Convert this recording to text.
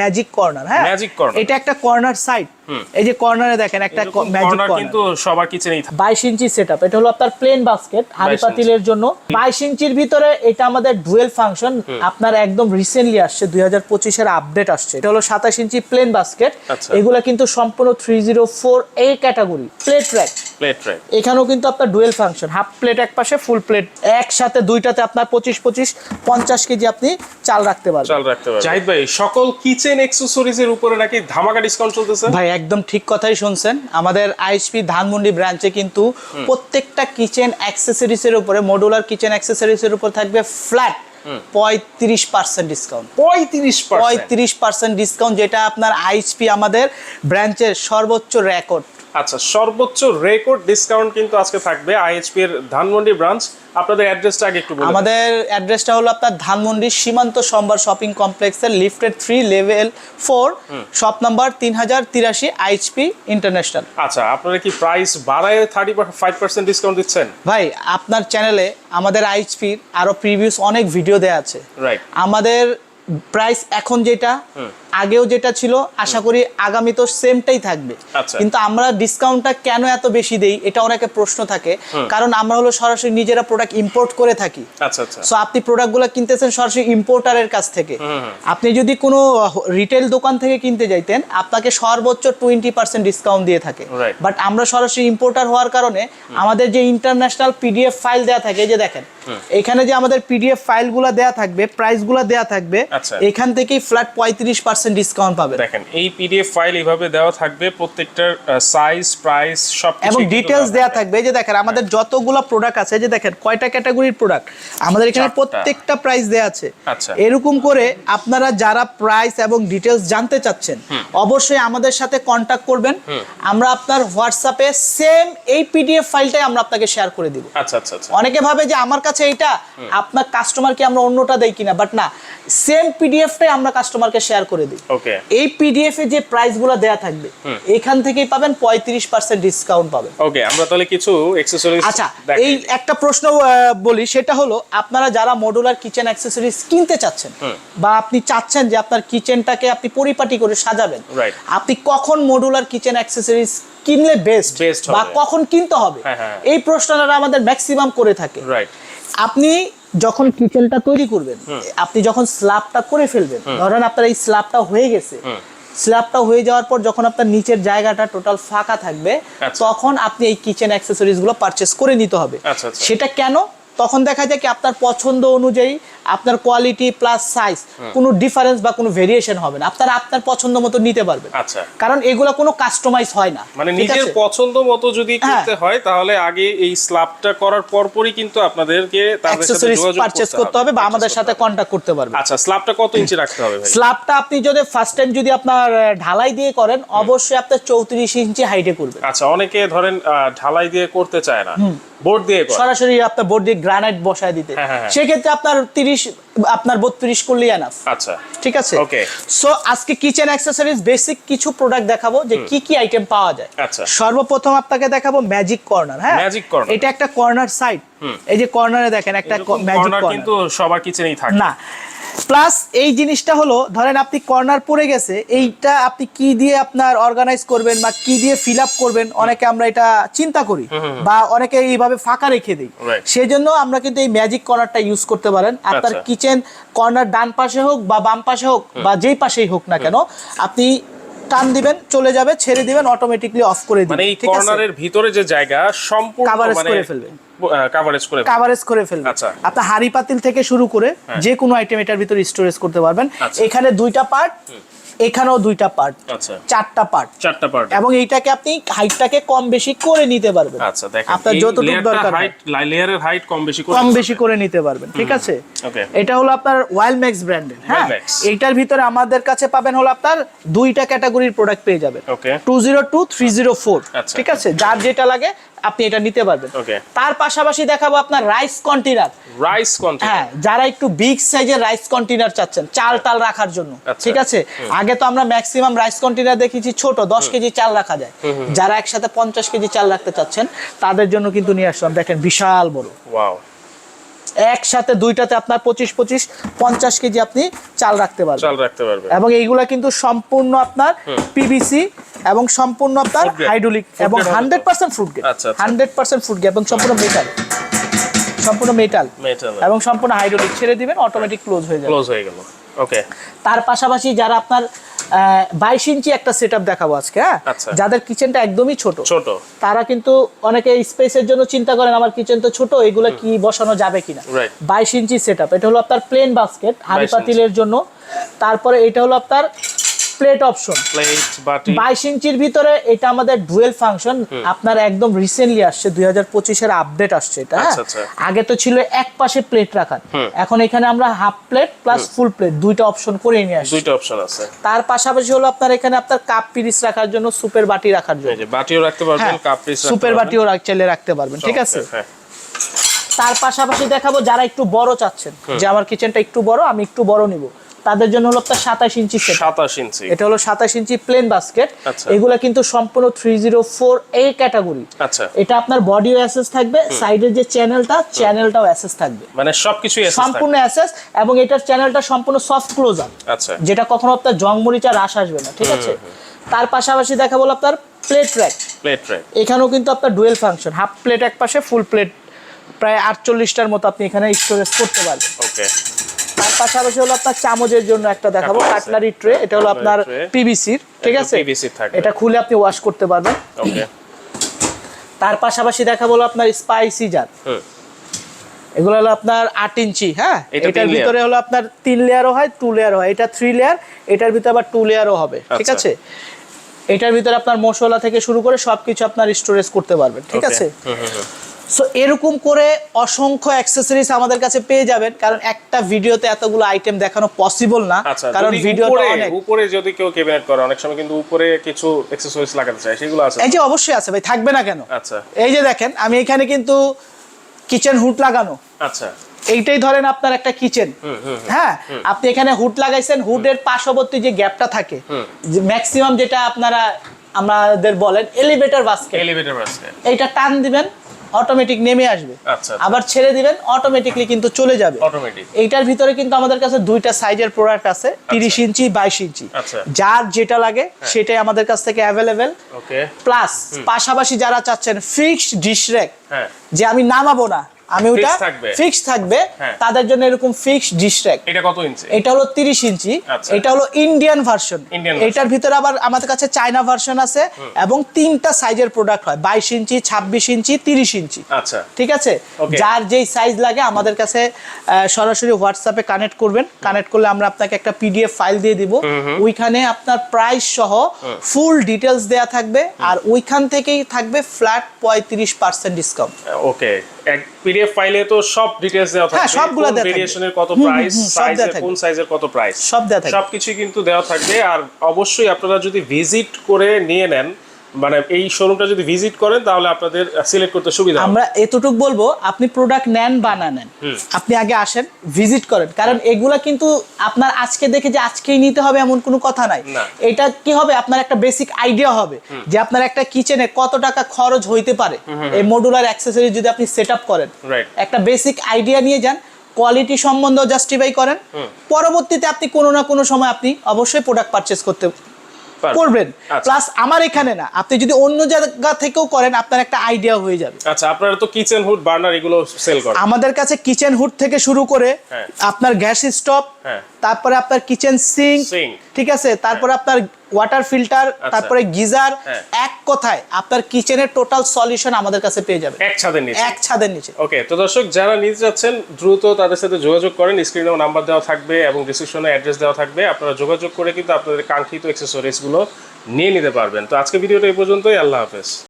Magic corner হ্যাঁ? Magic corner। এটা একটা কর্নার সাইড এই যে কর্নারে দেখেন একটা ম্যাজিক কর্নার কর্নার কিন্তু সবার কিচেনেই থাকে। বাইশ ইঞ্চি সেট এটা হলো আপনার প্লেন বাস্কেট হাড়ি পাতিলের জন্য। বাইশ ইঞ্চির ভিতরে এটা আমাদের ডুয়েল ফাংশন আপনার একদম রিসেন্টলি আসছে দুই হাজার পঁচিশের আপডেট আসছে। এটা হলো সাতাশ ইঞ্চি প্লেন বাস্কেট। এগুলা কিন্তু সম্পূর্ণ থ্রি জিরো ফোর এই category plate rack plate track এখানেও কিন্তু আপনার ডুয়েল ফাংশন হাফ প্লেট এক পাশে ফুল প্লেট একসাথে দুইটাতে আপনার পঁচিশ পঁচিশ পঞ্চাশ কেজি আপনি চাল রাখতে পারবেন। চাল রাখতে পারবে জাহিদ ভাই সকল কিচেন অ্যাক্সেসরিজ এর উপরে নাকি ধামাকা ডিসকাউন্ট চলতেছে? ভাই একদম ঠিক কথাই শুনছেন। আমাদের আইএসপি ধানমন্ডি ব্রাঞ্চে কিন্তু প্রত্যেকটা কিচেন অ্যাক্সেসরিজ এর উপরে মডুলার কিচেন অ্যাক্সেসরিজ এর উপর থাকবে ফ্ল্যাট পঁয়ত্রিশ পার্সেন্ট ডিসকাউন্ট পঁয়ত্রিশ পঁয়ত্রিশ পার্সেন্ট ডিসকাউন্ট যেটা আপনার আইএসপি আমাদের ব্রাঞ্চের সর্বোচ্চ রেকর্ড আচ্ছা সর্বোচ্চ রেকর্ড ডিসকাউন্ট কিন্তু আজকে থাকবে আইএইচপি এর ধানমন্ডি ব্রাঞ্চ আপনাদের অ্যাড্রেসটা আগে একটু বলুন আমাদের অ্যাড্রেসটা হলো আপনার ধানমন্ডি সীমান্ত সম্বার শপিং কমপ্লেক্সের lifted three level four shop number তিন হাজার তিরাশি আইএসপি ইন্টারন্যাশনাল আচ্ছা আপনারা কি প্রাইস বাড়ায় থার্টি ফাইভ পার্সেন্ট ডিসকাউন্ট দিচ্ছেন? ভাই আপনার চ্যানেলে আমাদের আইএসপির আরও প্রিভিউস অনেক ভিডিও দেওয়া আছে। রাইট আমাদের প্রাইস এখন যেটা আগেও যেটা ছিল আশা করি আগামী তো সেমটাই থাকবে। আচ্ছা। কিন্তু আমরা ডিসকাউন্টটা কেন এত বেশি দেই এটা অনেকে প্রশ্ন থাকে। কারণ আমরা হলো সরাসরি নিজেরা প্রোডাক্ট ইম্পোর্ট করে থাকি। আচ্ছা আচ্ছা। সো আপনি প্রোডাক্টগুলো কিনতেছেন সরাসরি ইম্পোর্টারের কাছ থেকে। আপনি যদি কোনো রিটেল দোকান থেকে কিনতে যাইতেন আপনাকে সর্বোচ্চ টোয়েন্টি পার্সেন্ট ডিসকাউন্ট দিয়ে থাকে। বাট আমরা সরাসরি ইম্পোর্টার হওয়ার কারণে আমাদের যে ইন্টারন্যাশনাল পিডিএফ ফাইল দেওয়া থাকে যে দেখেন এখানে যে আমাদের পিডিএফ ফাইলগুলো দেওয়া থাকবে প্রাইসগুলো দেওয়া থাকবে আচ্ছা। এখান থেকেই ফ্ল্যাট পঁয়ত্রিশ পার্সেন্ট ডিসকাউন্ট পাবেন। দেখেন এই পিডিএফ ফাইল এইভাবে দেওয়া থাকবে প্রত্যেকটার সাইজ প্রাইস সব এবং ডিটেলস দেওয়া থাকবে। এই যে দেখেন আমাদের যতগুলো প্রোডাক্ট আছে এই যে দেখেন কয়টা ক্যাটাগরির প্রোডাক্ট আমাদের এখানে প্রত্যেকটা প্রাইস দেওয়া আছে। আচ্ছা। এরকম করে আপনারা যারা প্রাইস এবং ডিটেলস জানতে চাচ্ছেন অবশ্যই আমাদের সাথে কন্টাক্ট করবেন। আমরা আপনার হোয়াটসঅ্যাপে সেম এই পিডিএফ ফাইলটাই আমরা আপনাকে শেয়ার করে দিব। আচ্ছা আচ্ছা আচ্ছা। অনেকে ভাবে যে আমার কাছে এইটা আপনার কাস্টমারকে আমরা অন্যটা দেই কিনা বাট না সেম পিডিএফটাই আমরা কাস্টমারকে শেয়ার করে দিই ওকে এই পিডিএফ এ যে প্রাইসগুলো দেয়া থাকবে এখান থেকেই পাবেন পঁয়ত্রিশ পার্সেন্ট ডিসকাউন্ট পাবেন। ওকে আমরা তাহলে কিছু অ্যাক্সেসরিজ আচ্ছা এই একটা প্রশ্ন বলি সেটা হলো আপনারা যারা মডুলার কিচেন অ্যাক্সেসরিজ কিনতে চাচ্ছেন বা আপনি চাচ্ছেন যে আপনার কিচেনটাকে আপনি পরিপাটি করে সাজাবেন. আপনি কখন মডুলার কিচেন অ্যাক্সেসরিজ কিনলে বেস্ট বা কখন কিনতে হবে? হ্যাঁ, হ্যাঁ। এই প্রশ্নটা আমাদের ম্যাক্সিমাম করে থাকে। রাইট আপনি যখন কিচেনটা তৈরি করবেন আপনি যখন স্ল্যাবটা করে ফেলবেন ধরেন আপনার এই স্ল্যাবটা হয়ে গেছে স্ল্যাবটা হয়ে যাওয়ার পর যখন আপনার নিচের জায়গাটা টোটাল ফাঁকা থাকবে আচ্ছা। তখন আপনি এই কিচেন অ্যাক্সেসরিজগুলো পারচেস করে নিতে হবে। আচ্ছা, আচ্ছা। সেটা কেন? তখন দেখা যায় কি আপনার পছন্দ অনুযায়ী আপনার কোয়ালিটি প্লাস সাইজ কোনো ডিফারেন্স বা কোনো ভেরিয়েশন হবে না। আপনারা আপনার পছন্দ মতো নিতে পারবেন। আচ্ছা। কারণ এগুলো কোনো কাস্টমাইজ হয় না। মানে নিজের পছন্দ মতো যদি হ্যাঁ। করতে হয় তাহলে আগে এই স্ল্যাবটা করার পরপরই কিন্তু আপনাদেরকে তাদের সাথে যোগাযোগ পারচেস করতে হবে বা আমাদের সাথে কন্টাক্ট করতে পারবেন। আচ্ছা স্ল্যাবটা কত ইঞ্চি রাখতে হবে ভাই? স্ল্যাবটা আপনি যদি ফার্স্ট টাইম যদি আপনার ঢালাই দিয়ে করেন অবশ্যই আপনার চৌত্রিশ ইঞ্চি হাইটে করবেন। আচ্ছা অনেকে ধরেন ঢালাই দিয়ে করতে চায় না। বোর্ড দিয়ে সরাসরি আপনার বোর্ড দিয়ে গ্রানাইট বসায় দিতে। হ্যাঁ, হ্যাঁ, হ্যাঁ। সেক্ষেত্রে আপনার তিরিশ আপনার বত্রিশ করলেই এনাফ আচ্ছা। ঠিক আছে? ওকে সো আজকে কিচেন অ্যাক্সেসরিজ বেসিক কিছু প্রোডাক্ট দেখাবো যে কি কি আইটেম পাওয়া যায়। আচ্ছা। সর্বপ্রথম আপনাকে দেখাবো ম্যাজিক কর্নার হ্যাঁ? ম্যাজিক কর্নার এটা একটা কর্নার সাইড এই যে কর্নারে দেখেন একটা ম্যাজিক কর্নার কিন্তু সবার কিচেনেই থাকে। না প্লাস এই জিনিসটা হলো ধরেন আপনি কর্নার পড়ে গেছে এইটা আপনি কি দিয়ে আপনার অর্গানাইজ করবেন বা কি দিয়ে ফিল আপ করবেন অনেকে আমরা এটা চিন্তা করি বা অনেকে এইভাবে ফাঁকা রেখে দিই Right. সেই জন্য আমরা কিন্তু এই ম্যাজিক কর্নারটা ইউজ করতে পারেন আপনার। কিচেন কর্নার ডান পাশে হোক বা বাম পাশে হোক বা যেই পাশেই হোক না কেন আপনি টান দিবেন চলে যাবে ছেড়ে দিবেন অটোমেটিকলি অফ করে দিবেন মানে এই কর্নারের ভিতরে যে জায়গা সম্পূর্ণ Coverage মানে করে ফেলবেন। কাভারেজ করে ফেলবে। কাভারেজ করে ফেলবে আচ্ছা। আপনার হাড়ি পাতিল থেকে শুরু করে যে কোনো আইটেম এটার ভিতরে স্টোরেজ করতে পারবেন আচ্ছা। এখানে দুইটা পার্ট এখানেও দুইটা পার্ট আচ্ছা। চারটা পার্ট চারটা পার্ট এবং এইটাকে আপনি হাইটটাকে কম বেশি করে নিতে পারবেন। আচ্ছা দেখেন আপনার যতটুকু দরকার হাইট লেয়ারের হাইট কম বেশি করে কম বেশি করে নিতে পারবেন ঠিক আছে. এটা হলো আপনার ওয়াইল্ড ম্যাক্স ব্র্যান্ডের হ্যাঁ? এইটার ভিতরে আমাদের কাছে পাবেন হলো আপনার দুইটা ক্যাটাগরির প্রোডাক্ট পেয়ে যাবেন. Two zero two three zero four. ঠিক আছে? যার যেটা লাগে আপনি এটা নিতে পারবেন। তার পাশাপাশি দেখাবো আপনার রাইস কন্টেনার রাইস কন্টেনার হ্যাঁ যারা একটু বিগ সাইজের রাইস কন্টেনার চাচ্ছেন চাল টাল রাখার জন্য আচ্ছা। ঠিক আছে? আগে তো আমরা ম্যাক্সিমাম রাইস কন্টেনার দেখেছি ছোট দশ কেজি চাল রাখা যায়। যারা একসাথে পঞ্চাশ কেজি চাল রাখতে চাচ্ছেন তাদের জন্য কিন্তু নিয়ে আসলাম দেখেন বিশাল বড়। ওয়াও একসাথে দুইটাতে আপনার পঁচিশ পঁচিশ পঞ্চাশ কেজি আপনি চাল রাখতে পারবেন। চাল রাখতে পারবেন। এবং এইগুলা কিন্তু সম্পূর্ণ আপনার পিভিসি এবং সম্পূর্ণ আপনার হাইড্রোলিক এবং হান্ড্রেড পার্সেন্ট ফুড গ্রেড আচ্ছা। হান্ড্রেড পার্সেন্ট ফুড গ্রেড এবং সম্পূর্ণ মেটাল সম্পূর্ণ মেটাল. এবং সম্পূর্ণ হাইড্রোলিক ছেড়ে দিবেন অটোমেটিক ক্লোজ হয়ে যাবে। ক্লোজ হয়ে গেল। ওকে তার পাশাপাশি যারা আপনার বাইশ ইঞ্চি একটা সেট দেখাবো আজকে হ্যাঁ? আচ্ছা। যাদের কিচেনটা একদমই ছোট ছোট। তারা কিন্তু অনেকে স্পেসের জন্য চিন্তা করেন আমার কিচেন তো ছোট এগুলো কি বসানো যাবে কিনা? বাইশ ইঞ্চি সেট এটা হলো আপনার প্লেন বাস্কেট হাঁড়ি 22 পাতিলের জন্য। তারপরে এটা হলো আপনার প্লেট অপশন প্লেট বাটি। বাইশ ইঞ্চির ভিতরে এটা আমাদের ডুয়েল ফাংশন। আপনার একদম রিসেন্টলি আসছে দুই হাজার পঁচিশের আপডেট আসছে এটা হ্যাঁ? আচ্ছা, আচ্ছা। আগে তো ছিল এক পাশে প্লেট রাখার। এখন এখানে আমরা half plate plus full plate দুইটা অপশন করে নিয়ে আসছি। দুইটা অপশন আছে। তার পাশাপাশি হলো আপনার এখানে আপনার কাপ পিরিস রাখার জন্য সুপের বাটি রাখার জন্য। বাটিও রাখতে পারবেন কাপ পিস সুপের বাটিও রাখ- চাইলে রাখতে পারবেন ঠিক আছে? হ্যাঁ। তার পাশাপাশি দেখাবো যারা একটু বড় চাচ্ছেন যে আমার কিচেনটা একটু বড় আমি একটু বড় নিব। তাদের জন্য হলো আপনার সাতাশ ইঞ্চি 27 ইঞ্চি। এটা হলো সাতাশ ইঞ্চি প্লেন বাস্কেট। এগুলা কিন্তু সম্পূর্ণ থ্রি জিরো ফোর এই ক্যাটাগরি আচ্ছা। এটা আপনার বডিও অ্যাসেস থাকবে সাইডের যে চ্যানেলটা চ্যানেলটাও অ্যাসেস থাকবে। মানে সবকিছু সম্পূর্ণ অ্যাসেস এবং এটার চ্যানেলটা সম্পূর্ণ সফট ক্লোজার আচ্ছা। যেটা কখনো আপনার জং মরিচা রাস আসবে না ঠিক আছে? তার পাশাপাশি দেখা বলো আপনার প্লেট র্যাক প্লেট ট্রে এখানেও কিন্তু আপনার ডুয়েল ফাংশন হাফ প্লেট এক পাশে ফুল প্লেট প্রায় আটচল্লিশটার মতো আপনি এখানে স্টোরেজ করতে পারবেন। ওকে পাশাপাশি হলো আপনার চামচের জন্য একটা দেখাবো কাটলারি ট্রে এটা হলো আপনার পিভিসির ঠিক আছে। এটা খুলে আপনি ওয়াশ করতে পারবেন। তার পাশাপাশি দেখা বলো আপনার স্পাইসি জার হুম। এগুলো হলো আপনার আট ইঞ্চি হ্যাঁ? এটার ভিতরে হলো আপনার তিন লেয়ারও হয় টু লেয়ারও হয়। এটা থ্রি লেয়ার এটার ভিতরে আবার টু লেয়ারও হবে ঠিক আচ্ছা। আছে? এটার ভিতরে আপনার মশলা থেকে শুরু করে সবকিছু আপনার স্টোরেজ করতে পারবেন ঠিক আছে। সো এরকম করে অসংখ্য অ্যাক্সেসরিজ আমাদের কাছে পেয়ে যাবেন কারণ একটা ভিডিওতে এতগুলো আইটেম দেখানো পসিবল না। আচ্ছা কারণ ভিডিওটা অনেক। উপরে যদি কেউ ক্যাবিনেট করে অনেক সময় কিন্তু উপরে কিছু এক্সেসরিজ লাগাতে চায় সেগুলো আছে। এই যে অবশ্যই আছে ভাই থাকবে না কেন? আচ্ছা। এই যে দেখেন আমি এখানে কিন্তু কিচেন হুড লাগানো। আচ্ছা। এইটাই ধরেন আপনার একটা কিচেন হ্যাঁ আপনি এখানে হুড লাগাইছেন হুডের পার্শ্ববর্তী যে গ্যাপটা থাকে ম্যাক্সিমাম যেটা আপনারা আমাদের বলেন এলিভেটর বাস্কেট এলিভেটর আছে এইটা টান দিবেন অটোমেটিক নেমে আসবে। আচ্ছা আবার ছেড়ে দিবেন অটোমেটিকলি কিন্তু চলে যাবে। এইটার ভিতরে কিন্তু আমাদের কাছে দুইটা সাইজের প্রোডাক্ট আছে তিরিশ ইঞ্চি বাইশ ইঞ্চি। আচ্ছা। যার যেটা লাগে সেটাই আমাদের কাছ থেকে অ্যাভেলেবেল প্লাস পাশাপাশি যারা চাচ্ছেন ফিক্সড ডিশ র্যাক হ্যাঁ। যে আমি নামাবো না আমি ওটা। ফিক্স থাকবে। হ্যাঁ। তাদের জন্য এরকম ফিক্সড ডিশ র্যাক এটা কত ইঞ্চি? এটা হলো তিরিশ ইঞ্চি। আচ্ছা। এটা হলো ইন্ডিয়ান ভার্সন এটার ভিতরে আবার আমাদের কাছে চায়না ভার্সন আছে এবং তিনটা সাইজের প্রোডাক্ট হয়। বাইশ ইঞ্চি ছাব্বিশ ইঞ্চি তিরিশ ইঞ্চি। আচ্ছা। ঠিক আছে? যার যেই সাইজ লাগে আমাদের কাছে সরাসরি হোয়াটসঅ্যাপে কানেক্ট করবেন। কানেক্ট করলে আমরা আপনাকে একটা পিডিএফ ফাইল দিয়ে দিব। ওইখানে আপনার প্রাইস সহ ফুল ডিটেলস দেয়া থাকবে। আর ওইখান থেকেই থাকবে ফ্ল্যাট পঁয়ত্রিশ পার্সেন্ট ডিসকাউন্ট ওকে এক পিডিএফ ফাইলে তো সব ডিটেইলস দেওয়া থাকে হ্যাঁ, সবগুলো দেওয়া। ভেরিয়েশনের কত প্রাইস সাইজের কোন সাইজের কত প্রাইস সব দেওয়া থাকে সবকিছু কিন্তু দেওয়া থাকবে আর অবশ্যই আপনারা যদি ভিজিট করে নিয়ে নেন মানে এই শোরুমটা যদি ভিজিট করেন তাহলে আপনাদের সিলেক্ট করতে সুবিধা আমরা এতটুকু বলব আপনি প্রোডাক্ট নেন বা না নেন আপনি আগে আসেন ভিজিট করেন। কারণ এগুলা কিন্তু আপনার আজকে দেখে যে আজকেই নিতে হবে এমন কোনো কথা নাই। এটা কি হবে? আপনার একটা বেসিক আইডিয়া হবে যে আপনার একটা কিচেনে কত টাকা খরচ হইতে পারে। এই মডুলার অ্যাক্সেসরি যদি আপনি সেট আপ করেন একটা বেসিক আইডিয়া নিয়ে যান কোয়ালিটি সম্বন্ধ জাস্টিফাই করেন। পরবর্তীতে আপনি কোনো না কোনো সময় আপনি অবশ্যই প্রোডাক্ট পারচেস করতে। করবেন আচ্ছা। প্লাস আমার এখানে না আপনি যদি অন্য জায়গা থেকেও করেন আপনার একটা আইডিয়া হয়ে যাবে আচ্ছা আপনারা তো কিচেন হুড বার্নার এগুলো সেল করেন আমাদের কাছে কিচেন হুড থেকে শুরু করে হ্যাঁ। আপনার গ্যাস স্টোভ হ্যাঁ। তারপরে আপনার কিচেন সিঙ্ক ঠিক আছে? তারপরে আপনার ওয়াটার ফিল্টার তারপরে গিজার হ্যাঁ। এক কথায় আপনার কিচেনের টোটাল সলিউশন আমাদের কাছে পেয়ে যাবেন এক ছাদের নিচে। এক ছাদের নিচে। ওকে তো দর্শক যারা নিতে যাচ্ছেন দ্রুত তাদের সাথে যোগাযোগ করেন। স্ক্রিনেও নাম্বার দেওয়া থাকবে এবং ডিসক্রিপশনে অ্যাড্রেস দেওয়া থাকবে। আপনারা যোগাযোগ করে কিন্তু আপনাদের কাঙ্ক্ষিত অ্যাক্সেসরিজগুলো নিয়ে নিতে পারবেন। তো আজকে ভিডিওটা এই পর্যন্তই। আল্লাহ হাফেজ।